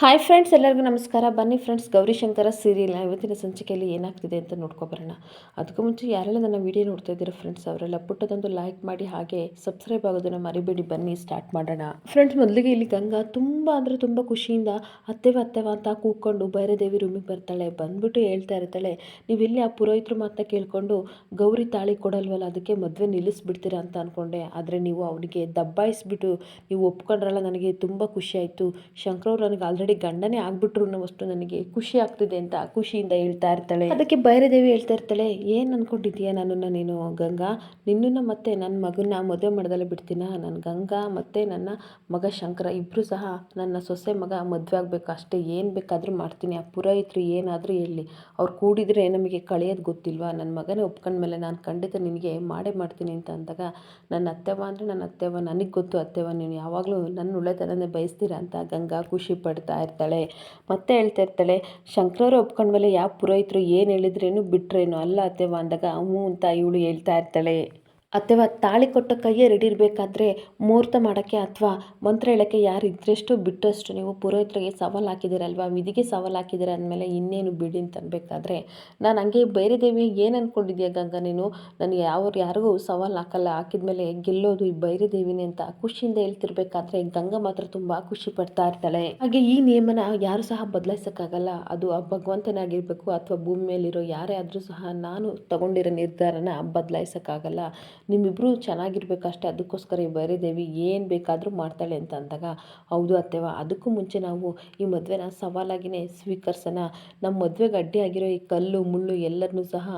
Hi friends ಎಲ್ಲರಿಗೂ ನಮಸ್ಕಾರ. ಬನ್ನಿ ಫ್ರೆಂಡ್ಸ್ ಗೌರಿಶಂಕರ ಸೀರಿಯಲ್ ಇವತ್ತಿನ ಸಂಚಿಕೆಯಲ್ಲಿ ಏನಾಗ್ತಿದೆ ಅಂತ ನೋಡ್ಕೊಬರೋಣ ಅದಕ್ಕೂ ಮುಂಚೆ ಯಾರೆಲ್ಲ ನನ್ನ ವಿಡಿಯೋ ನೋಡ್ತಾ ಇದ್ದೀರಾ ಫ್ರೆಂಡ್ಸ್ ಅವರೆಲ್ಲ ಪುಟ್ಟದೊಂದು ಲೈಕ್ ಮಾಡಿ ಹಾಗೆ ಸಬ್ಸ್ಕ್ರೈಬ್ ಆಗೋದನ್ನು ಮರಿಬೇಡಿ. ಬನ್ನಿ ಸ್ಟಾರ್ಟ್ ಮಾಡೋಣ. ಫ್ರೆಂಡ್ಸ್ ಮೊದಲಿಗೆ ಇಲ್ಲಿ ಗಂಗಾ ತುಂಬ ಅಂದರೆ ತುಂಬ ಖುಷಿಯಿಂದ ಅತ್ತೆವ ಅತ್ತೆವ ಅಂತ ಕೂತ್ಕೊಂಡು ಭೈರದೇವಿ ರೂಮಿಗೆ ಬರ್ತಾಳೆ. ಬಂದ್ಬಿಟ್ಟು ಹೇಳ್ತಾ ಇರ್ತಾಳೆ ನೀವಿಲ್ಲಿ ಆ ಪುರೋಹಿತರು ಮಾತ್ರ ಕೇಳ್ಕೊಂಡು ಗೌರಿ ತಾಳಿ ಕೊಡಲ್ವಲ್ಲ, ಅದಕ್ಕೆ ಮದುವೆ ನಿಲ್ಲಿಸ್ಬಿಡ್ತೀರಾ ಅಂತ ಅಂದ್ಕೊಂಡೆ ಆದರೆ ನೀವು ಅವನಿಗೆ ದಬ್ಬಾಯಿಸ್ಬಿಟ್ಟು, ನೀವು ಒಪ್ಕೊಂಡ್ರಲ್ಲ, ನನಗೆ ತುಂಬ ಖುಷಿ ಆಯಿತು. ಶಂಕರವ್ರು ನನಗೆ ಆಲ್ರೆಡಿ ಗಂಡನೇ ಆಗ್ಬಿಟ್ರು ಅನ್ನೋವಷ್ಟು ನನಗೆ ಖುಷಿ ಆಗ್ತಿದೆ ಅಂತ ಖುಷಿಯಿಂದ ಹೇಳ್ತಾ ಇರ್ತಾಳೆ. ಅದಕ್ಕೆ ಭೈರದೇವಿ ಹೇಳ್ತಾ ಇರ್ತಾಳೆ, ಏನು ಅನ್ಕೊಂಡಿದ್ದೀಯಾ ನನ್ನನ್ನು ನೀನು, ಗಂಗಾ? ನಿನ್ನನ್ನು ಮತ್ತೆ ನನ್ನ ಮಗನ ಮದುವೆ ಮಾಡ್ದಲ್ಲೇ ಬಿಡ್ತೀನ? ನನ್ನ ಗಂಗಾ ಮತ್ತು ನನ್ನ ಮಗ ಶಂಕರ ಇಬ್ಬರು ಸಹ ನನ್ನ ಸೊಸೆ ಮಗ ಮದುವೆ ಆಗಬೇಕು. ಅಷ್ಟೇ ಏನು ಬೇಕಾದರೂ ಮಾಡ್ತೀನಿ. ಆ ಪುರೋಹಿತರು ಏನಾದರೂ ಹೇಳಿ ಅವ್ರು ಕೂಡಿದರೆ ನಮಗೆ ಕಳೆಯೋದು ಗೊತ್ತಿಲ್ವಾ? ನನ್ನ ಮಗನೇ ಒಪ್ಕೊಂಡ್ಮೇಲೆ ನಾನು ಖಂಡಿತ ನಿನಗೆ ಮಾಡೇ ಮಾಡ್ತೀನಿ ಅಂತ ಅಂದಾಗ ನನ್ನ ಅತ್ತೆವ ಅಂದರೆ ನನ್ನ ಅತ್ತೆವ ನನಗೆ ಗೊತ್ತು ಅತ್ತೆವ ನೀನು ಯಾವಾಗಲೂ ನನ್ನ ಒಳ್ಳೆತನನೇ ಬಯಸ್ತೀರಾ? ಅಂತ ಗಂಗಾ ಖುಷಿ ಪಡ್ತಾ ಇರ್ತಾಳೆ. ಮತ್ತೆ ಹೇಳ್ತಾ ಇರ್ತಾಳೆ ಶಂಕರವ್ರು ಒಪ್ಕೊಂಡ್ಮೇಲೆ ಯಾವ ಪುರೋಹಿತರು ಏನು ಹೇಳಿದ್ರೇನು ಬಿಟ್ರೇನು ಅಲ್ಲ ಅತ್ತೆವ ಅಂದಾಗ, ಹ್ಞೂ ಅಂತ ಇವಳು ಹೇಳ್ತಾ ಇರ್ತಾಳೆ. ಅಥವಾ ತಾಳಿ ಕೊಟ್ಟ ಕೈಯೇ ರೆಡಿ ಇರಬೇಕಾದ್ರೆ ಮುಹೂರ್ತ ಮಾಡೋಕ್ಕೆ ಅಥವಾ ಮಂತ್ರ ಹೇಳೋಕ್ಕೆ ಯಾರು ಇದ್ರಷ್ಟು ಬಿಟ್ಟಷ್ಟು ನೀವು ಪುರೋಹಿತರಿಗೆ ಸವಾಲು ಹಾಕಿದ್ದೀರಲ್ವಾ ವಿಧಿಗೆ ಸವಾಲು ಹಾಕಿದ್ದೀರ ಅಂದಮೇಲೆ ಇನ್ನೇನು ಬಿಡಿ ಅಂತ ಅನ್ಬೇಕಾದ್ರೆ, ನಾನು ಹಂಗೆ ಬೇರೆ ದೇವಿ ಏನು ಅಂದ್ಕೊಂಡಿದ್ಯಾ ಗಂಗಾ ನೀನು? ನನಗೆ ಯಾವ ಯಾರಿಗೂ ಸವಾಲು ಹಾಕಲ್ಲ. ಹಾಕಿದ್ಮೇಲೆ ಗೆಲ್ಲೋದು ಈ ಬೈರಿ ದೇವಿನೇ ಅಂತ ಖುಷಿಯಿಂದ ಹೇಳ್ತಿರ್ಬೇಕಾದ್ರೆ ಗಂಗಾ ಮಾತ್ರ ತುಂಬ ಖುಷಿ ಪಡ್ತಾ ಇರ್ತಾಳೆ. ಹಾಗೆ ಈ ನಿಯಮನ ಯಾರು ಸಹ ಬದಲಾಯಿಸೋಕ್ಕಾಗಲ್ಲ. ಅದು ಆ ಭಗವಂತನಾಗಿರ್ಬೇಕು ಅಥವಾ ಭೂಮಿ ಮೇಲಿರೋ ಯಾರೇ ಆದರೂ ಸಹ ನಾನು ತಗೊಂಡಿರೋ ನಿರ್ಧಾರನ ಬದಲಾಯಿಸೋಕ್ಕಾಗಲ್ಲ. ನಿಮ್ಮಿಬ್ಬರು ಚೆನ್ನಾಗಿರ್ಬೇಕು ಅಷ್ಟೇ ಅದಕ್ಕೋಸ್ಕರ ಈ ಭೈರದೇವಿ ಏನು ಬೇಕಾದರೂ ಮಾಡ್ತಾಳೆ ಅಂತ ಅಂದಾಗ, ಹೌದು ಅತ್ತೆವ ಅದಕ್ಕೂ ಮುಂಚೆ ನಾವು ಈ ಮದುವೆನ ಸವಾಲಾಗಿಯೇ ಸ್ವೀಕರಿಸೋಣ. ನಮ್ಮ ಮದುವೆಗೆ ಅಡ್ಡಿಯಾಗಿರೋ ಈ ಕಲ್ಲು, ಮುಳ್ಳು ಎಲ್ಲರನ್ನೂ ಸಹ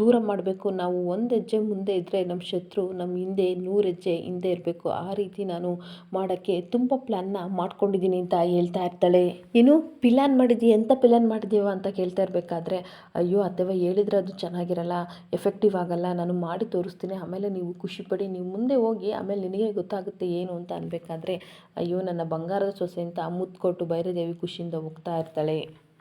ದೂರ ಮಾಡಬೇಕು. ನಾವು ಒಂದು ಹೆಜ್ಜೆ ಮುಂದೆ ಇದ್ದರೆ ನಮ್ಮ ಶತ್ರು ನಮ್ಮ ಹಿಂದೆ ನೂರು ಹೆಜ್ಜೆ ಹಿಂದೆ ಇರಬೇಕು. ಆ ರೀತಿ ನಾನು ಮಾಡೋಕ್ಕೆ ತುಂಬ ಪ್ಲ್ಯಾನ್ನ ಮಾಡ್ಕೊಂಡಿದ್ದೀನಿ ಅಂತ ಹೇಳ್ತಾ ಇರ್ತಾಳೆ. ಏನು ಪಿಲಾನ್ ಮಾಡಿದೀಯ? ಎಂಥ ಪಿಲಾನ್ ಮಾಡಿದೀವ ಅಂತ ಕೇಳ್ತಾ ಇರಬೇಕಾದ್ರೆ, ಅಯ್ಯೋ ಅತ್ತೆವ ಹೇಳಿದ್ರೆ ಅದು ಚೆನ್ನಾಗಿರಲ್ಲ ಎಫೆಕ್ಟಿವ್ ಆಗಲ್ಲ, ನಾನು ಮಾಡಿ ತೋರಿಸ್ತೀನಿ. ಆಮೇಲೆ ನೀವು ಖುಷಿಪಡಿ ನೀವು ಮುಂದೆ ಹೋಗಿ ಆಮೇಲೆ ನಿನಗೆ ಗೊತ್ತಾಗುತ್ತೆ ಏನು ಅಂತ ಅನ್ಬೇಕಾದ್ರೆ, ಅಯ್ಯೋ, ನನ್ನ ಬಂಗಾರದ ಸೊಸೆ ಅಂತ ಮುತ್ತು ಕೊಟ್ಟು ಬೈರದೇವಿ ಖುಷಿಯಿಂದ ಹೋಗ್ತಾ ಇರ್ತಾಳೆ.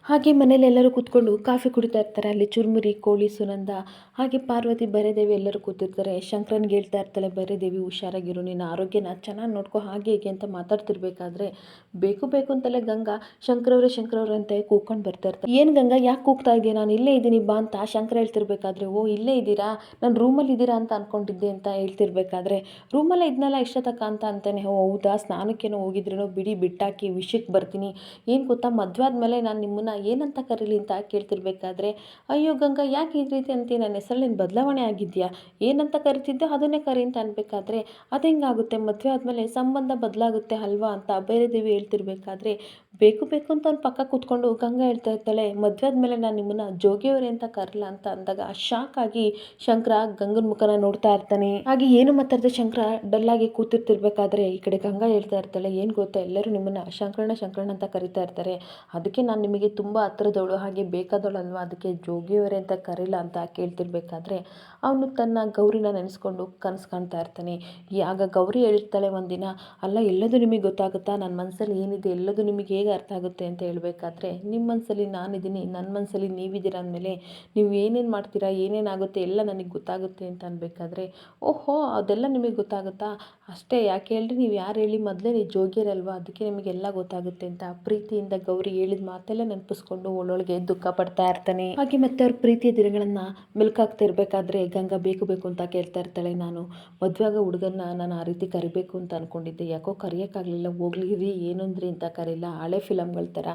ಹಾಗೆ ಮನೇಲಿ ಎಲ್ಲರೂ ಕೂತ್ಕೊಂಡು ಕಾಫಿ ಕುಡಿತಾ ಇರ್ತಾರೆ. ಅಲ್ಲಿ ಚುರುಮುರಿ, ಕೋಳಿ, ಸುನಂದ, ಹಾಗೆ ಪಾರ್ವತಿ, ಬರೆದೇವಿ ಎಲ್ಲರೂ ಕೂತಿರ್ತಾರೆ. ಶಂಕರನ್ಗೆ ಹೇಳ್ತಾ ಇರ್ತಾಳೆ, ಬರೆದೇವಿ, ಹುಷಾರಾಗಿರು. ನಿನ್ನ ಆರೋಗ್ಯನ ಚೆನ್ನಾಗಿ ನೋಡ್ಕೋ. ಹಾಗೆ ಹೀಗೆ ಅಂತ ಮಾತಾಡ್ತಿರ್ಬೇಕಾದ್ರೆ ಬೇಕು ಬೇಕು ಅಂತಲೇ ಗಂಗಾ ಶಂಕರವ್ರೆ ಶಂಕರವ್ರೆ ಅಂತ ಕೂಗ್ಕೊಂಡು ಬರ್ತಾ ಇರ್ತಾರೆ. ಏನು ಗಂಗಾ, ಯಾಕೆ ಕೂಗ್ತಾ ಇದೆಯಾ ನಾನು ಇಲ್ಲೇ ಇದ್ದೀನಿ, ಬಾ ಅಂತ ಶಂಕರ ಹೇಳ್ತಿರ್ಬೇಕಾದ್ರೆ, ಓ, ಇಲ್ಲೇ ಇದ್ದೀರಾ? ನಾನು ರೂಮಲ್ಲಿ ಇದ್ದೀರಾ ಅಂತ ಅಂದ್ಕೊಂಡಿದ್ದೆ ಅಂತ ಹೇಳ್ತಿರ್ಬೇಕಾದ್ರೆ, ರೂಮಲ್ಲೇ ಇದನ್ನೆಲ್ಲ ಇಷ್ಟತಕ್ಕ ಅಂತ ಅಂತಾನೆ. ಹೌದಾ? ಸ್ನಾನಕ್ಕೇನೋ ಹೋಗಿದ್ರೇನೋ, ಬಿಡಿ, ಬಿಟ್ಟಾಕಿ ವಿಷಯಕ್ಕೆ ಬರ್ತೀನಿ. ಏನು ಗೊತ್ತಾ? ಮದುವೆ ಆದಮೇಲೆ ನಾನು ನಿಮ್ಮನ್ನು ಏನಂತ ಕರೀಲಿ ಅಂತ ಕೇಳ್ತಿರ್ಬೇಕಾದ್ರೆ, ಅಯ್ಯೋ ಗಂಗಾ, ಯಾಕೆ ಈ ರೀತಿ ಅಂತೀಯ ನನ್ನ ಹೆಸರಲ್ಲಿ ಬದಲಾವಣೆ ಆಗಿದೆಯಾ? ಏನಂತ ಕರಿತಿದ್ದೆ ಅದನ್ನೇ ಕರಿ ಅಂತ ಅನ್ಬೇಕಾದ್ರೆ, ಅದು ಹೆಂಗಾಗುತ್ತೆ? ಮದುವೆ ಆದಮೇಲೆ ಸಂಬಂಧ ಬದಲಾಗುತ್ತೆ ಅಲ್ವಾ? ಅಂತ ಬೇರೆ ದೇವಿ ಹೇಳ್ತಿರ್ಬೇಕಾದ್ರೆ, ಬೇಕು ಬೇಕು ಅಂತ ಅವ್ನು ಪಕ್ಕ ಕೂತ್ಕೊಂಡು ಗಂಗಾ ಹೇಳ್ತಾ ಇರ್ತಾಳೆ, ಮದುವೆ ಆದಮೇಲೆ ನಾನು ನಿಮ್ಮನ್ನು ಜೋಗಿಯವರೇ ಅಂತ ಕರಲ್ಲ ಅಂತ ಅಂದಾಗ ಶಾಕ್ ಆಗಿ ಶಂಕರ ಗಂಗನ ಮುಖನ ನೋಡ್ತಾ ಇರ್ತಾನೆ. ಹಾಗೆ ಏನು ಮಾತಾಡದೆ ಶಂಕರ? ಡಲ್ಲಾಗಿ ಕೂತಿರ್ತಿರ್ಬೇಕಾದ್ರೆ ಈ ಕಡೆ ಗಂಗಾ ಹೇಳ್ತಾ ಇರ್ತಾಳೆ, ಏನು ಗೊತ್ತಾ? ಎಲ್ಲರೂ ನಿಮ್ಮನ್ನು ಶಂಕರಣ ಶಂಕರಣ ಅಂತ ಕರಿತಾ ಇರ್ತಾರೆ. ಅದಕ್ಕೆ ನಾನು ನಿಮಗೆ ತುಂಬ ಹತ್ರದವಳು, ಹಾಗೆ ಬೇಕಾದವಳು ಅಲ್ವಾ ಅದಕ್ಕೆ ಜೋಗಿಯವರೇ ಅಂತ ಕರೀಲ ಅಂತ ಕೇಳ್ತಿರ್ಬೇಕಾದ್ರೆ ಅವನು ತನ್ನ ಗೌರಿನ ನೆನೆಸ್ಕೊಂಡು ಕನಸು ಕಾಣ್ತಾ ಇರ್ತಾನೆ. ಆಗ ಗೌರಿ ಹೇಳ್ತಾಳೆ ಒಂದಿನ, ಅಲ್ಲ, ಎಲ್ಲದೂ ನಿಮಗೆ ಗೊತ್ತಾಗುತ್ತಾ? ನನ್ನ ಮನಸ್ಸಲ್ಲಿ ಏನಿದೆ? ಎಲ್ಲದೂ ನಿಮಗೆ ಹೇಗೆ ಅರ್ಥ ಆಗುತ್ತೆ? ಅಂತ ಹೇಳಬೇಕಾದ್ರೆ ನಿಮ್ಮ ಮನಸ್ಸಲ್ಲಿ ನಾನಿದ್ದೀನಿ. ನನ್ನ ಮನಸ್ಸಲ್ಲಿ ನೀವಿದ್ದೀರ ಅಂದಮೇಲೆ ನೀವು ಏನೇನು ಮಾಡ್ತೀರಾ? ಏನೇನಾಗುತ್ತೆ ಎಲ್ಲ ನನಗೆ ಗೊತ್ತಾಗುತ್ತೆ ಅಂತ ಅನ್ಬೇಕಾದ್ರೆ, ಓಹೋ, ಅದೆಲ್ಲ ನಿಮಗೆ ಗೊತ್ತಾಗುತ್ತಾ? ಅಷ್ಟೇ, ಯಾಕೆ ಹೇಳ್ರಿ? ನೀವು ಯಾರು ಹೇಳಿ? ಮೊದಲೇ ನೀವು ಜೋಗಿಯರಲ್ವಾ? ಅದಕ್ಕೆ ನಿಮಗೆಲ್ಲ ಗೊತ್ತಾಗುತ್ತೆ ಅಂತ ಪ್ರೀತಿಯಿಂದ ಗೌರಿ ಹೇಳಿದ ಮಾತೆಲ್ಲ ನೆನಪಿಸ್ಕೊಂಡು ಒಳೊಳಗೆ ದುಃಖ ಪಡ್ತಾ ಇರ್ತಾನೆ. ಹಾಗೆ ಮತ್ತೆ ಅವ್ರ ಪ್ರೀತಿಯ ದಿನಗಳನ್ನು ಮೆಲ್ಕಾಗ್ತಾ ಇರಬೇಕಾದ್ರೆ ಗಂಗಾ ಬೇಕು ಬೇಕು ಅಂತ ಕೇಳ್ತಾ ಇರ್ತಾಳೆ ನಾನು. ಮದುವೆಯಾಗ ಹುಡುಗನ್ನ ನಾನು ಆ ರೀತಿ ಕರಿಬೇಕು ಅಂತ ಅಂದ್ಕೊಂಡಿದ್ದೆ ಯಾಕೋ ಕರೆಯೋಕ್ಕಾಗಲಿಲ್ಲ ಹೋಗ್ಲಿ ರೀ ಏನಂದ್ರಿ ಅಂತ ಕರೀಲ್ಲ. ಹಳೆ ಫಿಲಮ್ಗಳ ಥರ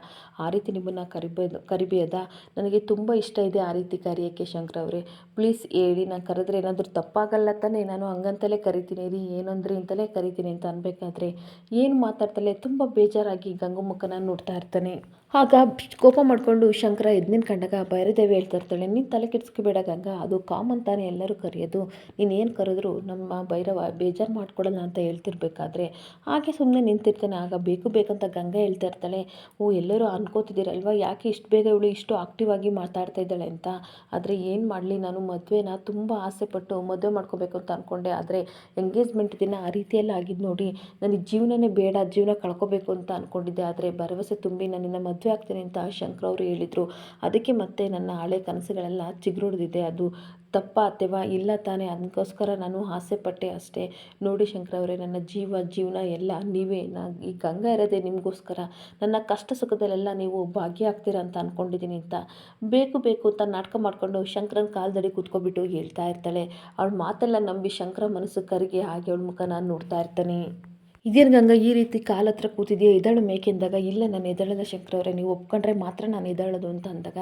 ಆ ರೀತಿ ನಿಮ್ಮನ್ನು ಕರಿಬೋದು ಕರಿಬೇದ ನನಗೆ ತುಂಬ ಇಷ್ಟ ಇದೆ ಆ ರೀತಿ ಕರೆಯೋಕ್ಕೆ ಶಂಕರ್ ಅವರೇ. ಪ್ಲೀಸ್ ಹೇಳಿ, ನಾನು ಕರೆದ್ರೆ ಏನಾದರೂ ತಪ್ಪಾಗಲ್ಲ ತಾನೇ? ನಾನು ಹಂಗಂತಲೇ ಕರಿತೀನಿ ರೀ ಏನಂದ್ರಿ ಅಂತಲೇ ಕರಿತೀನಿ ಅಂತ ಅನ್ಬೇಕಾದ್ರೆ ಏನು ಮಾತಾಡ್ತಲೇ ತುಂಬ ಬೇಜಾರಾಗಿ ಗಂಗು ಮುಖನ ನೋಡ್ತಾ ಇರ್ತಾನೆ. ಆಗ ಕೋಪ ಮಾಡಿಕೊಂಡು ಶಂಕರ ಇದನ್ನ ಕಂಡಾಗ ಭೈರದೇವಿ ಹೇಳ್ತಾ ಇರ್ತಾಳೆ ನೀನು ತಲೆ ಕೆಡಿಸ್ಕೊಬೇಡ ಗಂಗಾ, ಅದು ಕಾಮನ್ ತಾನೇ ಎಲ್ಲರೂ ಕರೆಯೋದು. ನೀನು ಏನು ಕರೆದ್ರು ನಮ್ಮ ಭೈರವ ಬೇಜಾರು ಮಾಡ್ಕೊಡಲ್ಲ ಅಂತ ಹೇಳ್ತಿರ್ಬೇಕಾದ್ರೆ. ಹಾಗೆ ಸುಮ್ಮನೆ ನಿಂತಿರ್ತಾನೆ. ಆಗ ಬೇಕು ಬೇಕಂತ ಗಂಗಾ ಹೇಳ್ತಾ ಇರ್ತಾಳೆ ಓ, ಎಲ್ಲರೂ ಅನ್ಕೋತಿದ್ದೀರಲ್ವ? ಯಾಕೆ ಇಷ್ಟು ಬೇಗ ಇವಳು ಇಷ್ಟು ಆಕ್ಟಿವ್ ಆಗಿ ಮಾತಾಡ್ತಾ ಇದ್ದಾಳೆ ಅಂತ? ಆದರೆ ಏನು ಮಾಡಲಿ? ನಾನು ಮದುವೆನ ತುಂಬ ಆಸೆ ಪಟ್ಟು ಮದುವೆ ಮಾಡ್ಕೋಬೇಕು ಅಂತ ಅಂದ್ಕೊಂಡೆ ಆದರೆ ಎಂಗೇಜ್ಮೆಂಟ್ ದಿನ ಆ ರೀತಿಯೆಲ್ಲ ಆಗಿದ್ದು ನೋಡಿ, ನನಗೆ ಜೀವನನೇ ಬೇಡ, ಜೀವನ ಕಳ್ಕೊಬೇಕು ಅಂತ ಅಂದ್ಕೊಂಡಿದ್ದೆ ಆದರೆ ಭರವಸೆ ತುಂಬಿ ನನ್ನ ಮದುವೆ ಆಗ್ತೀನಿ ಅಂತ ಶಂಕರ್ ಅವರು ಹೇಳಿದರು. ಅದಕ್ಕೆ ಮತ್ತೆ ನನ್ನ ಹಳೆ ಕನಸುಗಳೆಲ್ಲ ಚಿಗುರೊಡೆದಿದೆ. ಅದು ತಪ್ಪ ಅಥವಾ ಇಲ್ಲ ತಾನೇ? ಅದಕ್ಕೋಸ್ಕರ ನಾನು ಆಸೆ ಪಟ್ಟೆ ಅಷ್ಟೇ. ನೋಡಿ ಶಂಕರ ಅವರೇ, ನನ್ನ ಜೀವ, ಜೀವನ ಎಲ್ಲ ನೀವೇ. ನಾ ಈ ಗಂಗಾ ಇರೋದೆ ನಿಮಗೋಸ್ಕರ. ನನ್ನ ಕಷ್ಟ ಸುಖದಲ್ಲೆಲ್ಲ ನೀವು ಭಾಗ್ಯ ಆಗ್ತೀರ ಅಂತ ಅಂದ್ಕೊಂಡಿದ್ದೀನಿ ಅಂತ. ಬೇಕು ಬೇಕು ಅಂತ ನಾಟಕ ಮಾಡಿಕೊಂಡು ಶಂಕರನ ಕಾಲದಡಿ ಕೂತ್ಕೊಬಿಟ್ಟು ಹೇಳ್ತಾ ಇರ್ತಾಳೆ. ಅವಳ ಮಾತೆಲ್ಲ ನಂಬಿ ಶಂಕರ ಮನಸ್ಸು ಕರಗಿ ಹಾಗೆ ಅವಳ ಮುಖ ನಾನು ನೋಡ್ತಾ ಇರ್ತಾನೆ. ಇದೇನು ಗಂಗಾ, ಈ ರೀತಿ ಕಾಲ ಹತ್ರ ಕೂತಿದೆಯಾ? ಎದಳು ಮೇಕೆಂದಾಗ ಇಲ್ಲ ನಾನು ಎದಳದ ಅವರೇ, ನೀವು ಒಪ್ಕೊಂಡ್ರೆ ಮಾತ್ರ ನಾನು ಎದಳದು ಅಂತ ಅಂದಾಗ.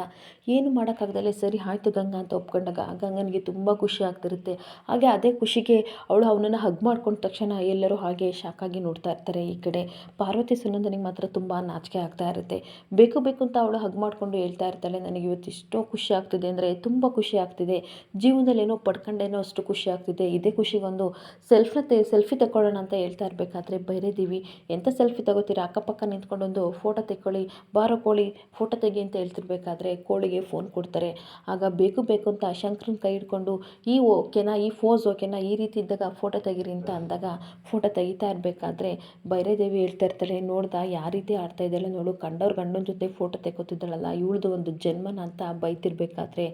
ಏನು ಮಾಡೋಕ್ಕಾಗ್ದಲೆ ಸರಿ, ಆಯಿತು ಗಂಗಾ ಅಂತ ಒಪ್ಕೊಂಡಾಗ, ಆ ಗಂಗನಿಗೆ ತುಂಬ ಖುಷಿ ಆಗ್ತಿರುತ್ತೆ. ಹಾಗೆ ಅದೇ ಖುಷಿಗೆ ಅವಳು ಅವನನ್ನು ಹಗ್ ಮಾಡ್ಕೊಂಡ ತಕ್ಷಣ ಎಲ್ಲರೂ ಹಾಗೆ ಶಾಕಾಗಿ ನೋಡ್ತಾ ಇರ್ತಾರೆ ಈ ಕಡೆ. ಪಾರ್ವತಿ ಸುನಂದನಿಗೆ ಮಾತ್ರ ತುಂಬ ನಾಚಿಕೆ ಆಗ್ತಾ ಇರುತ್ತೆ. ಬೇಕು ಬೇಕು ಅಂತ ಅವಳು ಹಗ್ ಮಾಡಿಕೊಂಡು ಹೇಳ್ತಾ ಇರ್ತಾಳೆ, ನನಗೆ ಇವತ್ತು ಎಷ್ಟೋ ಖುಷಿ ಆಗ್ತಿದೆ ಅಂದರೆ ತುಂಬ ಖುಷಿ ಆಗ್ತಿದೆ. ಜೀವನದಲ್ಲಿ ಏನೋ ಪಡ್ಕೊಂಡೇನೋ ಅಷ್ಟು ಖುಷಿ ಆಗ್ತಿದೆ. ಇದೇ ಖುಷಿಗೊಂದು ಸೆಲ್ಫ್ನ ಸೆಲ್ಫಿ ತಗೊಳ್ಳೋಣ ಅಂತ ಹೇಳ್ತಾ ಇರಬೇಕಾದ್ರೆ ಬೈರೇದೇವಿ ಎಂಥ ಸೆಲ್ಫಿ ತಗೋತೀರಾ? ಅಕ್ಕಪಕ್ಕ ನಿಂತ್ಕೊಂಡೊಂದು ಫೋಟೋ ತೆಕ್ಕೊಳ್ಳಿ. ಬಾರೋ ಕೋಳಿ, ಫೋಟೋ ತೆಗಿ ಅಂತ ಹೇಳ್ತಿರ್ಬೇಕಾದ್ರೆ ಕೋಳಿಗೆ ಫೋನ್ ಕೊಡ್ತಾರೆ. ಆಗ ಬೇಕು ಬೇಕು ಅಂತ ಶಂಕರನ ಕೈ ಹಿಡ್ಕೊಂಡು ಈ ಓಕೆನಾ, ಈ ಫೋಸ್ ಓಕೆನಾ, ಈ ರೀತಿ ಇದ್ದಾಗ ಫೋಟೋ ತೆಗೀರಿ ಅಂತ ಅಂದಾಗ ಫೋಟೋ ತೆಗಿತಾ ಇರಬೇಕಾದ್ರೆ ಬೈರೇದೇವಿ ಹೇಳ್ತಾ ಇರ್ತಾಳೆ, ನೋಡ್ದ ಯಾವ ರೀತಿ ಆಡ್ತಾ ಇದ್ದಾಳೆ ನೋಡು, ಕಂಡವ್ರ ಗಂಡನ ಜೊತೆ ಫೋಟೋ ತೆಗೋತಿದ್ದಾಳಲ್ಲ ಇವಳ್ದು ಒಂದು ಜನ್ಮನ ಅಂತ ಬೈತಿರ್ಬೇಕಾದ್ರೆ.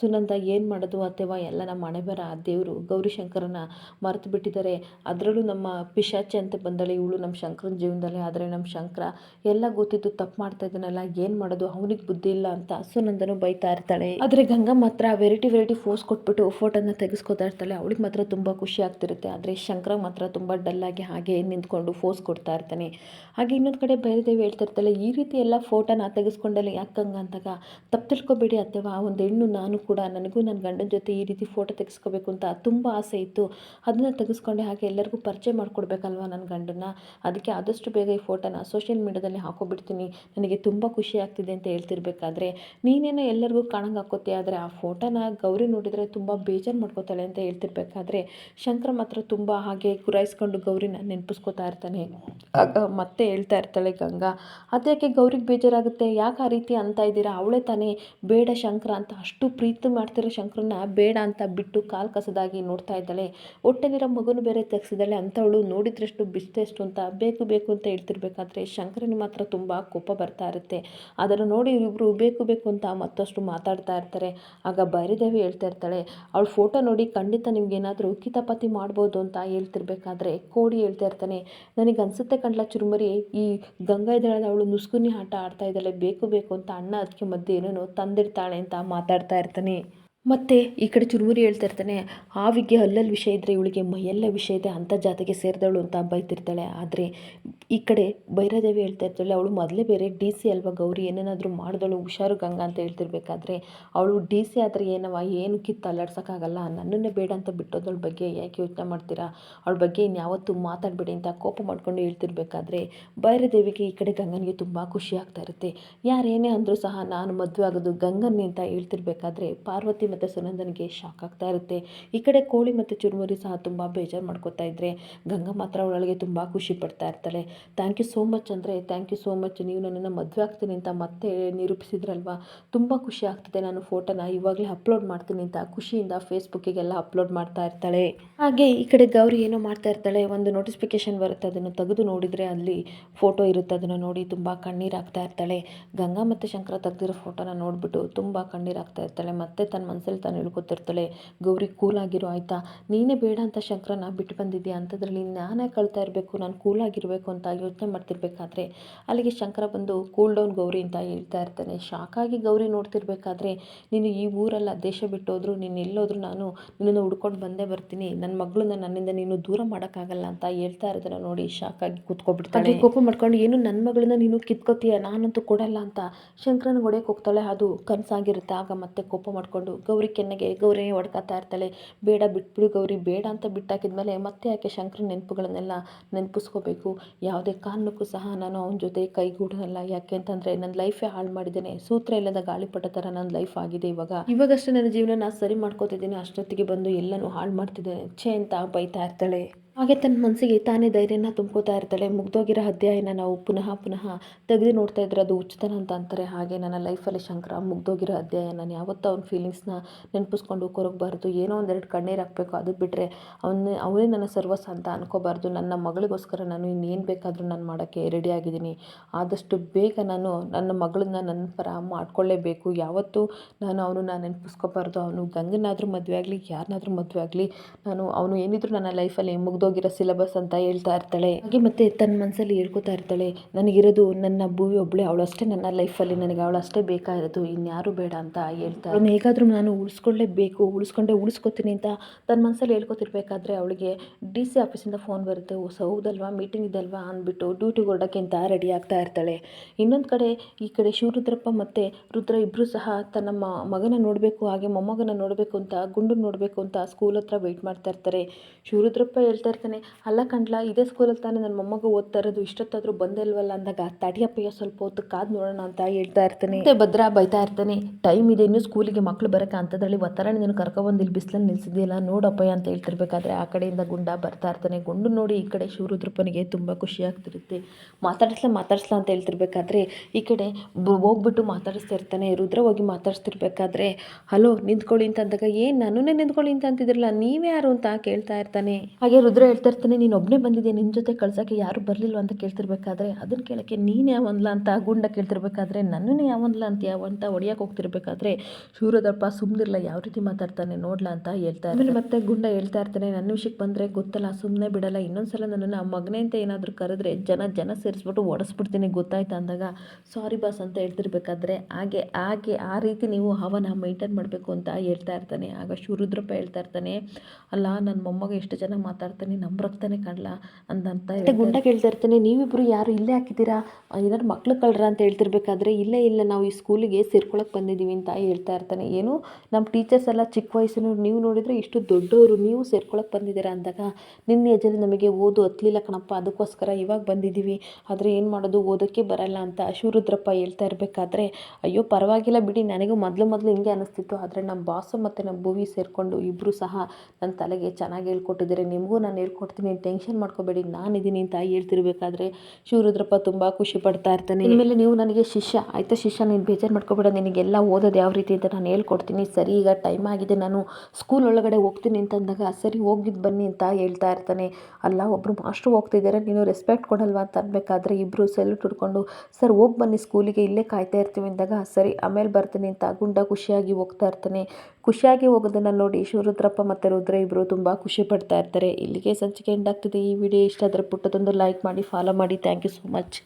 ಸುನಂದ ಏನು ಮಾಡೋದು ಅಥವಾ ಎಲ್ಲ ನಮ್ಮ ಮನೆ ಬರ ದೇವರು ಗೌರಿಶಂಕರನ ಮರೆತು ಬಿಟ್ಟಿದ್ದಾರೆ ಅದರಲ್ಲೂ ನಮ್ಮ ಪಿಶಾಚಿ ಅಂತ ಬಂದಳೆ, ಇವಳು ನಮ್ಮ ಶಂಕರನ ಜೀವನದಲ್ಲಿ ಆದರೆ ನಮ್ಮ ಶಂಕರ ಎಲ್ಲ ಗೊತ್ತಿದ್ದು ತಪ್ಪು ಮಾಡ್ತಾ ಇದ್ದಾನಲ್ಲ, ಏನು ಮಾಡೋದು, ಅವನಿಗೆ ಬುದ್ಧಿ ಇಲ್ಲ ಅಂತ ಸುನಂದನು ಬೈತಾ ಇರ್ತಾಳೆ. ಆದರೆ ಗಂಗಮ್ಮ ಮಾತ್ರ ವೆರೈಟಿ ವೆರೈಟಿ ಫೋಸ್ ಕೊಟ್ಬಿಟ್ಟು ಫೋಟೋನ ತೆಗೆಸ್ಕೊತಾ ಇರ್ತಾಳೆ, ಅವಳಿಗೆ ಮಾತ್ರ ತುಂಬ ಖುಷಿ ಆಗ್ತಿರುತ್ತೆ. ಆದರೆ ಶಂಕರ ಮಾತ್ರ ತುಂಬ ಡಲ್ಲಾಗಿ ಹಾಗೆ ನಿಂತ್ಕೊಂಡು ಫೋಸ್ ಕೊಡ್ತಾ ಇರ್ತಾನೆ. ಹಾಗೆ ಇನ್ನೊಂದು ಕಡೆ ಬೇರೆದೇವಿ ಹೇಳ್ತಾ ಇರ್ತಾಳೆ, ಈ ರೀತಿ ಎಲ್ಲ ಫೋಟೋನ ತೆಗೆಸ್ಕೊಂಡಲ್ಲ ಯಾಕೆ ಗಂಗಾ ಅಂತಾಗ ತಪ್ಪು ತಿಳ್ಕೊಬೇಡಿ ಅಥವಾ ಒಂದು ಹೆಣ್ಣು ನಾನು ಕೂಡ ನನಗೂ ನನ್ನ ಗಂಡನ ಜೊತೆ ಈ ರೀತಿ ಫೋಟೋ ತೆಗೆಸ್ಕೋಬೇಕು ಅಂತ ತುಂಬ ಆಸೆ ಇತ್ತು. ಅದನ್ನು ತೆಗೆಸ್ಕೊಂಡೆ ಹಾಗೆ ಎಲ್ಲರಿಗೂ ಪರಿಚಯ ಮಾಡಿಕೊಡ್ಬೇಕಲ್ವ ನನ್ನ ಗಂಡನ್ನ, ಅದಕ್ಕೆ ಆದಷ್ಟು ಬೇಗ ಈ ಫೋಟೋನ ಸೋಷಿಯಲ್ ಮೀಡಿಯಾದಲ್ಲಿ ಹಾಕೋಬಿಡ್ತೀನಿ. ನನಗೆ ತುಂಬ ಖುಷಿ ಆಗ್ತಿದೆ ಅಂತ ಹೇಳ್ತಿರ್ಬೇಕಾದ್ರೆ, ನೀನೇನೋ ಎಲ್ಲರಿಗೂ ಕಾಣಂಗೆ ಹಾಕೋತಿ, ಆದರೆ ಆ ಫೋಟೋನ ಗೌರಿ ನೋಡಿದರೆ ತುಂಬ ಬೇಜಾರು ಮಾಡ್ಕೋತಾಳೆ ಅಂತ ಹೇಳ್ತಿರ್ಬೇಕಾದ್ರೆ ಶಂಕರ ಮಾತ್ರ ತುಂಬ ಹಾಗೆ ಗುರಾಯಿಸ್ಕೊಂಡು ಗೌರಿನ ನೆನಪಿಸ್ಕೋತಾ ಇರ್ತಾನೆ. ಆಗ ಮತ್ತೆ ಹೇಳ್ತಾ ಇರ್ತಾಳೆ ಗಂಗಾ ಅದಕ್ಕೆ ಗೌರಿಗೆ ಬೇಜಾರಾಗುತ್ತೆ? ಯಾಕೆ ಆ ರೀತಿ ಅಂತ ಇದ್ದೀರಾ? ಅವಳೇ ತಾನೇ. ಬೇಡ ಶಂಕರ ಅಂತ, ಅಷ್ಟು ಪ್ರೀತಿ ಮಾಡ್ತಿರೋ ಶಂಕರನ್ನ ಬೇಡ ಅಂತ ಬಿಟ್ಟು ಕಾಲು ಕಸದಾಗಿ ನೋಡ್ತಾ ಇದ್ದಾಳೆ. ಹೊಟ್ಟೆಲಿರೋ ಮಗುನು ಬೇರೆ ತೆಗ್ಸಿದಾಳೆ ಅಂಥವಳು ನೋಡಿದ್ರಷ್ಟು ಬಿಸ್ತಷ್ಟು ಅಂತ ಬೇಕು ಬೇಕು ಅಂತ ಹೇಳ್ತಿರ್ಬೇಕಾದ್ರೆ ಶಂಕರನಿಗೆ ಮಾತ್ರ ತುಂಬ ಕೋಪ ಬರ್ತಾ ಇರುತ್ತೆ. ಅದನ್ನು ನೋಡಿ ಇವರು ಬೇಕು ಬೇಕು ಅಂತ ಮತ್ತಷ್ಟು ಮಾತಾಡ್ತಾ ಇರ್ತಾರೆ. ಆಗ ಭೈರಿದೇವಿ ಹೇಳ್ತಾ ಇರ್ತಾಳೆ, ಅವಳ ಫೋಟೋ ನೋಡಿ ಖಂಡಿತ ನಿಮ್ಗೇನಾದರೂ ಕಿತಾಪತಿ ಮಾಡ್ಬೋದು ಅಂತ ಹೇಳ್ತಿರ್ಬೇಕಾದ್ರೆ ಕೋಡಿ ಹೇಳ್ತಾ ಇರ್ತಾನೆ. ನನಗೆ ಅನ್ಸುತ್ತೆ ಕಂಡ್ಲ ಚುರುಮರಿ, ಈ ಗಂಗಾ ಅವಳು ನುಸ್ಕುನಿ ಆಟ ಆಡ್ತಾ ಇದ್ದಾಳೆ, ಬೇಕು ಬೇಕು ಅಂತ ಅಣ್ಣ ಅದಕ್ಕೆ ಮಧ್ಯೆ ಏನೇನೋ ತಂದಿರ್ತಾಳೆ ಅಂತ ಮಾತಾಡ್ತಾ ಇರ್ತಾನೆ. ಮತ್ತು ಈ ಕಡೆ ಚುರುಮುರಿ ಹೇಳ್ತಾ ಇರ್ತಾನೆ ಹಾವಿಗೆ ಅಲ್ಲಲ್ಲಿ ವಿಷಯ ಇದ್ದರೆ ಇವಳಿಗೆ ಮೈಯೆಲ್ಲ ವಿಷಯ ಇದೆ ಅಂಥ ಜಾತಿಗೆ ಸೇರಿದವಳು ಅಂತ ಬೈತಿರ್ತಾಳೆ ಆದರೆ ಈ ಕಡೆ ಭೈರಾದೇವಿ ಹೇಳ್ತಾ ಇರ್ತಾಳೆ, ಅವಳು ಮೊದಲೇ ಬೇರೆ ಡಿ ಸಿ ಅಲ್ವಾ ಗೌರಿ, ಏನೇನಾದರೂ ಮಾಡಿದಳು, ಹುಷಾರು ಗಂಗಾ ಅಂತ ಹೇಳ್ತಿರ್ಬೇಕಾದ್ರೆ, ಅವಳು ಡಿ ಸಿ ಆದರೆ ಏನವ ಏನು ಕಿತ್ತು ಅಲ್ಲಾಡ್ಸೋಕ್ಕಾಗಲ್ಲ, ನನ್ನನ್ನೇ ಬೇಡ ಅಂತ ಬಿಟ್ಟೋದಳ ಬಗ್ಗೆ ಯಾಕೆ ಯೋಚನೆ ಮಾಡ್ತೀರಾ? ಅವಳ ಬಗ್ಗೆ ಇನ್ಯಾವತ್ತೂ ಮಾತಾಡಬೇಡಿ ಅಂತ ಕೋಪ ಮಾಡ್ಕೊಂಡು ಹೇಳ್ತಿರ್ಬೇಕಾದ್ರೆ, ಭೈರದೇವಿಗೆ ಈ ಕಡೆ ಗಂಗನಿಗೆ ತುಂಬ ಖುಷಿ ಆಗ್ತಾ ಇರುತ್ತೆ. ಯಾರೇನೇ ಅಂದರೂ ಸಹ ನಾನು ಮದುವೆ ಆಗೋದು ಗಂಗನ್ನೇ ಅಂತ ಹೇಳ್ತಿರ್ಬೇಕಾದ್ರೆ, ಪಾರ್ವತಿ ಮತ್ತು ಸುನಂದನಿಗೆ ಶಾಕ್ ಆಗ್ತಾ ಇರುತ್ತೆ. ಈ ಕಡೆ ಕೋಳಿ ಮತ್ತು ಚುರುಮುರಿ ಸಹ ತುಂಬ ಬೇಜಾರು ಮಾಡ್ಕೋತಾ ಇದ್ದರೆ ಗಂಗಾ ಮಾತ್ರ ಅವಳೊಳಗೆ ತುಂಬ ಖುಷಿ ಪಡ್ತಾ ಇರ್ತಾಳೆ. ಥ್ಯಾಂಕ್ ಯು ಸೋ ಮಚ್ ಅಂದರೆ ಥ್ಯಾಂಕ್ ಯು ಸೋ ಮಚ್ ನೀವು ನನ್ನನ್ನು ಮದುವೆ ಆಗ್ತೀನಿ ಅಂತ ಮತ್ತೆ ನಿರೂಪಿಸಿದ್ರಲ್ವಾ? ತುಂಬ ಖುಷಿ ಆಗ್ತಿದೆ ನಾನು ಫೋಟೋನ ಇವಾಗಲೇ ಅಪ್ಲೋಡ್ ಮಾಡ್ತೀನಿ ಅಂತ ಖುಷಿಯಿಂದ ಫೇಸ್ಬುಕ್ಕಿಗೆಲ್ಲ ಅಪ್ಲೋಡ್ ಮಾಡ್ತಾ ಇರ್ತಾಳೆ. ಹಾಗೆ ಈ ಕಡೆ ಗೌರಿ ಏನೋ ಮಾಡ್ತಾ ಇರ್ತಾಳೆ. ಒಂದು ನೋಟಿಫಿಕೇಶನ್ ಬರುತ್ತೆ. ಅದನ್ನು ತೆಗೆದು ನೋಡಿದರೆ ಅಲ್ಲಿ ಫೋಟೋ ಇರುತ್ತೆ. ಅದನ್ನು ನೋಡಿ ತುಂಬ ಕಣ್ಣೀರು ಆಗ್ತಾ ಇರ್ತಾಳೆ. ಗಂಗಾ ಮತ್ತು ಶಂಕರ ತೆಗೆದಿರೋ ಫೋಟೋನ ನೋಡಿಬಿಟ್ಟು ತುಂಬ ಕಣ್ಣೀರು ಆಗ್ತಾ ಇರ್ತಾಳೆ. ಮತ್ತೆ ತನ್ನ ಮನಸ್ಸಲ್ಲಿ ತಾನು ಹೇಳ್ಕೊತಿರ್ತಾಳೆ ಗೌರಿ ಕೂಲಾಗಿರೋ ಆಯಿತಾ? ನೀನೇ ಬೇಡ ಅಂತ ಶಂಕರನ ಬಿಟ್ಟು ಬಂದಿದ್ಯಾ? ಅಂಥದ್ರಲ್ಲಿ ನಾನೇ ಕಳ್ತಾ ಇರಬೇಕು. ನಾನು ಕೂಲಾಗಿರಬೇಕು ಅಂತ ಯೋಚನೆ ಮಾಡ್ತಿರ್ಬೇಕಾದ್ರೆ ಅಲ್ಲಿಗೆ ಶಂಕರ ಬಂದು ಕೂಲ್ ಡೌನ್ ಗೌರಿ ಅಂತ ಹೇಳ್ತಾ ಇರ್ತಾನೆ. ಶಾಕಾಗಿ ಗೌರಿ ನೋಡ್ತಿರ್ಬೇಕಾದ್ರೆ ನೀನು ಈ ಊರಲ್ಲ ದೇಶ ಬಿಟ್ಟೋದ್ರು ನೀನು ಎಲ್ಲೋದ್ರು ನಾನು ನಿನ್ನನ್ನು ಹುಡ್ಕೊಂಡು ಬಂದೇ ಬರ್ತೀನಿ. ನನ್ನ ಮಗಳನ್ನ ನನ್ನಿಂದ ನೀನು ದೂರ ಮಾಡೋಕ್ಕಾಗಲ್ಲ ಅಂತ ಹೇಳ್ತಾ ಇರೋದನ್ನ ನೋಡಿ ಶಾಕಾಗಿ ಕೂತ್ಕೊಬಿಡ್ತಾಳೆ. ಕೋಪ ಮಾಡ್ಕೊಂಡು, ಏನು ನನ್ನ ಮಗಳನ್ನ ನೀನು ಕಿತ್ಕೋತೀಯ, ನಾನಂತೂ ಕೊಡಲ್ಲ ಅಂತ ಶಂಕರನ ಹೊಡೆಯಕ್ಕೆ ಹೋಗ್ತಾಳೆ. ಅದು ಕನಸಾಗಿರುತ್ತೆ. ಆಗ ಮತ್ತೆ ಕೋಪ ಮಾಡಿಕೊಂಡು ಗೌರಿ ಕೆನ್ನೆಗೆ ಗೌರಿ ಹೊಡ್ಕೊತಾ ಇರ್ತಾಳೆ. ಬೇಡ ಬಿಟ್ಬಿಡು ಗೌರಿ, ಬೇಡ ಅಂತ ಬಿಟ್ಟಾಕಿದ್ಮೇಲೆ ಮತ್ತೆ ಯಾಕೆ ಶಂಕರ ನೆನಪುಗಳನ್ನೆಲ್ಲ ನೆನಪಿಸ್ಕೋಬೇಕು. ಯಾವುದೇ ಕಾರಣಕ್ಕೂ ಸಹ ನಾನು ಅವನ ಜೊತೆ ಕೈಗೂಡಲ್ಲ. ಯಾಕೆ ಅಂತಂದರೆ ನನ್ನ ಲೈಫೇ ಹಾಳು ಮಾಡಿದ್ದೇನೆ. ಸೂತ್ರ ಇಲ್ಲದ ಗಾಳಿಪಟ ಥರ ನನ್ನ ಲೈಫ್ ಆಗಿದೆ ಇವಾಗ. ಇವಾಗಷ್ಟೇ ನನ್ನ ಜೀವನ ಸರಿ ಮಾಡ್ಕೋತಿದ್ದೀನಿ. ಅಷ್ಟೊತ್ತಿಗೆ ಬಂದು ಎಲ್ಲನೂ ಹಾಳು ಮಾಡ್ತಿದ್ದೇನೆ. ಛೇ ಅಂತ ಬೈತಾ ಇರ್ತಾಳೆ. ಹಾಗೆ ತನ್ನ ಮನಸ್ಸಿಗೆ ತಾನೇ ಧೈರ್ಯನ ತುಂಬ್ಕೋತಾ ಇರ್ತಾಳೆ. ಮುಗ್ದೋಗಿರೋ ಅಧ್ಯಾಯನ ನಾವು ಪುನಃ ಪುನಃ ತೆಗೆದು ನೋಡ್ತಾ ಇದ್ರೆ ಅದು ಉಚಿತನ ಅಂತ ಅಂತಾರೆ. ಹಾಗೆ ನನ್ನ ಲೈಫಲ್ಲಿ ಶಂಕರ ಮುಗ್ದೋಗಿರೋ ಅಧ್ಯಾಯ ನಾನು ಯಾವತ್ತೂ ಅವ್ನ ಫೀಲಿಂಗ್ಸ್ನ ನೆನಪಿಸ್ಕೊಂಡು ಕೊರಗಬಾರ್ದು. ಏನೋ ಒಂದೆರಡು ಕಣ್ಣೀರು ಹಾಕಬೇಕು. ಅದು ಬಿಟ್ಟರೆ ಅವನೇ ಅವನೇ ನನ್ನ ಸರ್ವಸ್ ಅಂತ ಅನ್ಕೋಬಾರ್ದು. ನನ್ನ ಮಗಳಿಗೋಸ್ಕರ ನಾನು ಇನ್ನೇನು ಬೇಕಾದರೂ ನಾನು ಮಾಡೋಕ್ಕೆ ರೆಡಿ ಆಗಿದ್ದೀನಿ. ಆದಷ್ಟು ಬೇಗ ನಾನು ನನ್ನ ಮಗಳನ್ನ ನನ್ನ ಪರ ಮಾಡ್ಕೊಳ್ಳೇಬೇಕು ಯಾವತ್ತೂ ನಾನು ಅವನನ್ನ ನೆನಪಿಸ್ಕೋಬಾರ್ದು. ಅವನು ಗಂಗನಾದರೂ ಮದುವೆ ಆಗಲಿ ಯಾರನ್ನಾದರೂ ಮದುವೆ ಆಗಲಿ, ನಾನು, ಅವನು ಏನಿದ್ರು ನನ್ನ ಲೈಫಲ್ಲಿ ಮುಗ್ದೋಗಿರೋ ಸಿಲೆಬಸ್ ಅಂತ ಹೇಳ್ತಾ ಇರ್ತಾಳೆ. ಹಾಗೆ ಮತ್ತೆ ತನ್ನ ಮನಸ್ಸಲ್ಲಿ ಹೇಳ್ಕೊತಾ ಇರ್ತಾಳೆ. ನನಗಿರೋದು ನನ್ನ ಭೂವಿ ಒಬ್ಬಳೆ ಅವಳಷ್ಟೇ ನನ್ನ ಲೈಫಲ್ಲಿ ನನಗೆ ಅವಳಷ್ಟೇ ಬೇಕಾಗಿರೋದು, ಇನ್ಯಾರು ಬೇಡ ಅಂತ ಹೇಳ್ತಾ ಅವಳನ್ನ ಹೇಗಾದರೂ ನಾನು ಉಳಿಸ್ಕೊಳ್ಳೇಬೇಕು, ಉಳಿಸ್ಕೊಂಡೆ ಉಳಿಸ್ಕೊತೀನಿ ಅಂತ ತನ್ನ ಮನಸ್ಸಲ್ಲಿ ಹೇಳ್ಕೊತಿರ್ಬೇಕಾದ್ರೆ ಅವಳಿಗೆ ಡಿ ಸಿ ಆಫೀಸಿಂದ ಫೋನ್ ಬರುತ್ತೆ. ಓ ಹೌದಲ್ವಾ ಮೀಟಿಂಗ್ ಇದಲ್ವಾ? ಅಂದ್ಬಿಟ್ಟು ಡ್ಯೂಟಿಗೆ ಹೊರಡೋಕ್ಕೆ ಅಂತ ರೆಡಿ ಆಗ್ತಾ ಇರ್ತಾಳೆ. ಇನ್ನೊಂದು ಕಡೆ ಈ ಕಡೆ ಶಿವರುದ್ರಪ್ಪ ಮತ್ತು ರುದ್ರ ಇಬ್ಬರು ಸಹ ತನ್ನ ಮಗನ ನೋಡಬೇಕು, ಹಾಗೆ ಮೊಮ್ಮಗನ ನೋಡಬೇಕು ಅಂತ ಗುಂಡು ನೋಡಬೇಕು ಅಂತ ಸ್ಕೂಲ್ ಹತ್ರ ವೆಯ್ಟ್ ಮಾಡ್ತಾ ಇರ್ತಾರೆ. ಶಿವರುದ್ರಪ್ಪ ಹೇಳ್ತಾ ಇರ್ತಾನೆ ಅಲ್ಲ ಕಂಡ್ಲ, ಇದೇ ಸ್ಕೂಲಲ್ಲಿ ತಾನೇ ನನ್ನ ಮೊಮ್ಮಗ ಓದ್ತಾ ಇರೋದು, ಇಷ್ಟೊತ್ತಾದರೂ ಬಂದಿಲ್ವಲ್ಲ? ಅಂದಾಗ ತಡಿಯಪ್ಪಯ್ಯ ಸ್ವಲ್ಪ ಹೊತ್ತು ಕಾದು ನೋಡೋಣ ಅಂತ ಹೇಳ್ತಾ ಇರ್ತಾನೆ. ಮತ್ತೆ ಭದ್ರ ಬೈತಾ ಇರ್ತಾನೆ, ಟೈಮ್ ಇದೆ, ಇನ್ನು ಸ್ಕೂಲಿಗೆ ಮಕ್ಕಳು ಬರೋಕೆ ಅಂಥದ್ರಲ್ಲಿ ಒತ್ತಡ ನೀನು ಕರ್ಕೊಬಂದು ಇಲ್ಲಿ ಬಿಸಿಲಲ್ಲಿ ನಿಲ್ಸಿದ್ಯಲ್ಲ ನೋಡಪ್ಪಯ್ಯ ಅಂತ ಹೇಳ್ತಿರ್ಬೇಕಾದ್ರೆ ಆ ಕಡೆಯಿಂದ ಗುಂಡ ಬರ್ತಾ ಇರ್ತಾನೆ. ಗುಂಡು ನೋಡಿ ಈ ಕಡೆ ಶಿವರುದ್ರಪ್ಪನಿಗೆ ತುಂಬ ಖುಷಿ ಆಗ್ತಿರುತ್ತೆ. ಮಾತಾಡಿಸ್ಲಾ ಮಾತಾಡಿಸ್ಲಾ ಅಂತ ಹೇಳ್ತಿರ್ಬೇಕಾದ್ರೆ, ಈ ಕಡೆ ಹೋಗ್ಬಿಟ್ಟು ಮಾತಾಡಿಸ್ತಾ ಇರ್ತಾನೆ. ರುದ್ರ ಹೋಗಿ ಮಾತಾಡಿಸ್ತಿರ್ಬೇಕಾದ್ರೆ, ಹಲೋ, ನಿಂತ್ಕೊಳ್ಳಿ ಅಂತ ಅಂದಾಗ, ಏನು ನಾನು ನಿಂತ್ಕೊಳ್ಳಿ ಅಂತ ಅಂತಿದ್ರಲ್ಲ ನೀವೇ ಯಾರು ಅಂತ ಕೇಳ್ತಾ ಇರ್ತಾನೆ. ಹಾಗೆ ರುದ್ರ ಹೇಳ್ತಾ ಇರ್ತಾನೆ, ನೀನು ಒಬ್ಬನೇ ಬಂದಿದ್ದೆ ನಿನ್ನ ಜೊತೆ ಕಳ್ಸೋಕ್ಕೆ ಯಾರು ಬರಲಿಲ್ಲ ಅಂತ ಕೇಳ್ತಿರ್ಬೇಕಾದ್ರೆ ಅದನ್ನ ಕೇಳೋಕ್ಕೆ ನೀನು ಯಾವನ್ಲ ಅಂತ ಗುಂಡ ಕೇಳ್ತಿರ್ಬೇಕಾದ್ರೆ, ನನ್ನನ್ನೇ ಯಾವನ್ಲ ಅಂತ ಯಾವ ಅಂತ ಹೊಡಿಯಕ್ಕೆ ಹೋಗ್ತಿರ್ಬೇಕಾದ್ರೆ, ಶೂರದಪ್ಪ ಸುಮ್ಮನಿರಲ್ಲ ಯಾವ ರೀತಿ ಮಾತಾಡ್ತಾನೆ ನೋಡ್ಲಾ ಅಂತ ಹೇಳ್ತಾ ಇದ್ದಾರೆ ಮತ್ತೆ ಗುಂಡ ಹೇಳ್ತಾ ಇರ್ತಾನೆ, ನನ್ನ ವಿಷಯಕ್ಕೆ ಬಂದರೆ ಗೊತ್ತಲ್ಲ ಸುಮ್ಮನೆ ಬಿಡಲ್ಲ, ಇನ್ನೊಂದ್ಸಲ ನನ್ನನ್ನು ಮಗನೇ ಅಂತ ಏನಾದರೂ ಕರೆದ್ರೆ ಜನ ಜನ ಸೇರಿಸ್ಬಿಟ್ಟು ಓಡಿಸ್ಬಿಡ್ತೀನಿ ಗೊತ್ತಾಯ್ತು ಅಂದಾಗ, ಸಾರಿ ಬಾಸ್ ಅಂತ ಹೇಳ್ತಿರ್ಬೇಕಾದ್ರೆ, ಹಾಗೆ ಹಾಗೆ, ಆ ರೀತಿ ನೀವು ಹವನ ಮೈಂಟೈನ್ ಮಾಡಬೇಕು ಅಂತ ಹೇಳ್ತಾ ಇರ್ತಾನೆ. ಆಗ ಶಿವರುದ್ರಪ್ಪ ಹೇಳ್ತಾ ಇರ್ತಾನೆ, ಅಲ್ಲ ನನ್ನ ಮೊಮ್ಮಗ ಎಷ್ಟು ಜನ ಮಾತಾಡ್ತಾನೆ ನಮ್ಮ ರಕ್ತನೇ ಕಾಣಲ್ಲ ಅಂದಂತ ಅಂತ ಗುಂಡ ಕೇಳ್ತಾ ಇರ್ತಾನೆ ನೀವಿಬ್ರು ಯಾರು ಇಲ್ಲೇ ಹಾಕಿದ್ದೀರಾ? ಏನಾದ್ರು ಮಕ್ಳು ಕಳ್ರ ಅಂತ ಹೇಳ್ತಿರ್ಬೇಕಾದ್ರೆ ಇಲ್ಲೇ ಇಲ್ಲ ನಾವು ಈ ಸ್ಕೂಲಿಗೆ ಸೇರ್ಕೊಳಕ್ಕೆ ಬಂದಿದ್ದೀವಿ ಅಂತ ಹೇಳ್ತಾ ಇರ್ತಾನೆ. ಏನು ನಮ್ಮ ಟೀಚರ್ಸ್ ಎಲ್ಲ ಚಿಕ್ಕ ವಯಸ್ಸಿನ ನೀವು ನೋಡಿದರೆ ಇಷ್ಟು ದೊಡ್ಡವರು ನೀವು ಸೇರ್ಕೊಳಕ್ಕೆ ಬಂದಿದ್ದೀರಾ ಅಂದಾಗ ನಿನ್ನ ಏಜಲ್ಲಿ ನಮಗೆ ಓದು ಹತ್ತಲಿಲ್ಲ ಕಣಪ್ಪ ಅದಕ್ಕೋಸ್ಕರ ಇವಾಗ ಬಂದಿದ್ದೀವಿ ಆದರೆ ಏನು ಮಾಡೋದು ಓದೋಕ್ಕೆ ಬರಲ್ಲ ಅಂತ ಶಿವರುದ್ರಪ್ಪ ಹೇಳ್ತಾ ಇರಬೇಕಾದ್ರೆ ಅಯ್ಯೋ ಪರವಾಗಿಲ್ಲ ಬಿಡಿ ನನಗೂ ಮೊದಲು ಮೊದಲು ಹಿಂಗೆ ಅನಿಸ್ತಿತ್ತು ಆದರೆ ನಮ್ಮ ಬಾಸು ಮತ್ತು ನಮ್ಮ ಭೂವಿ ಸೇರಿಕೊಂಡು ಇಬ್ಬರು ಸಹ ನನ್ನ ತಲೆಗೆ ಚೆನ್ನಾಗಿ ಹೇಳ್ಕೊಟ್ಟಿದ್ದಾರೆ. ನಿಮಗೂ ನಾನು ಹೇಳ್ಕೊಡ್ತೀನಿ ಟೆನ್ಷನ್ ಮಾಡ್ಕೋಬೇಡಿ, ನಾನು ಇದ್ದೀನಿ ಅಂತ ಹೇಳ್ತಿರ್ಬೇಕಾದ್ರೆ ಶಿವರುದ್ರಪ್ಪ ತುಂಬ ಖುಷಿ ಪಡ್ತಾ ಇರ್ತಾನೆ. ಇನ್ಮೇಲೆ ನೀವು ನನಗೆ ಶಿಷ್ಯ, ಆಯಿತಾ ಶಿಷ್ಯ, ನೀನು ಬೇಜಾರು ಮಾಡ್ಕೋಬೇಡ, ನಿನಗೆಲ್ಲ ಓದೋದು ಯಾವ ರೀತಿ ಅಂತ ನಾನು ಹೇಳ್ಕೊಡ್ತೀನಿ. ಸರಿ, ಈಗ ಟೈಮ್ ಆಗಿದೆ, ನಾನು ಸ್ಕೂಲ್ ಒಳಗಡೆ ಹೋಗ್ತೀನಿ ಅಂತಂದಾಗ ಸರಿ ಹೋಗಿದ್ದು ಬನ್ನಿ ಅಂತ ಹೇಳ್ತಾ ಇರ್ತಾನೆ. ಅಲ್ಲ ಒಬ್ಬರು ಮಾಸ್ಟ್ರು ಹೋಗ್ತಿದ್ದಾರೆ ನೀನು ರೆಸ್ಪೆಕ್ಟ್ ಕೊಡಲ್ವಾ ಅಂತ ಅನ್ಬೇಕಾದ್ರೆ ಇಬ್ಬರು ಸೆಲ್ಯೂಟ್ ಹಿಡ್ಕೊಂಡು, ಸರ್, ಹೋಗಿ ಬನ್ನಿ ಸ್ಕೂಲಿಗೆ ಇಲ್ಲೇ ಕಾಯ್ತಾ ಇರ್ತೀವಿ ಅಂದಾಗ, ಸರಿ, ಆಮೇಲೆ ಬರ್ತೀನಿ ಅಂತ ಗುಂಡ ಖುಷಿಯಾಗಿ ಹೋಗ್ತಾ ಇರ್ತಾನೆ. ಖುಷಿಯಾಗಿ ಹೋಗೋದನ್ನು ನೋಡಿ ಶಿವರುದ್ರಪ್ಪ ಮತ್ತು ರುದ್ರ ಇಬ್ಬರು ತುಂಬ ಖುಷಿ ಪಡ್ತಾ ಇರ್ತಾರೆ. ಇಲ್ಲಿಗೆ ಸಂಚಿಕೆ ಎಂಡ್ ಆಗ್ತಿದೆ. ಈ ವಿಡಿಯೋ ಇಷ್ಟ ಆದರೆ ಪುಟ್ಟದೊಂದು ಲೈಕ್ ಮಾಡಿ ಫಾಲೋ ಮಾಡಿ. Thank you so much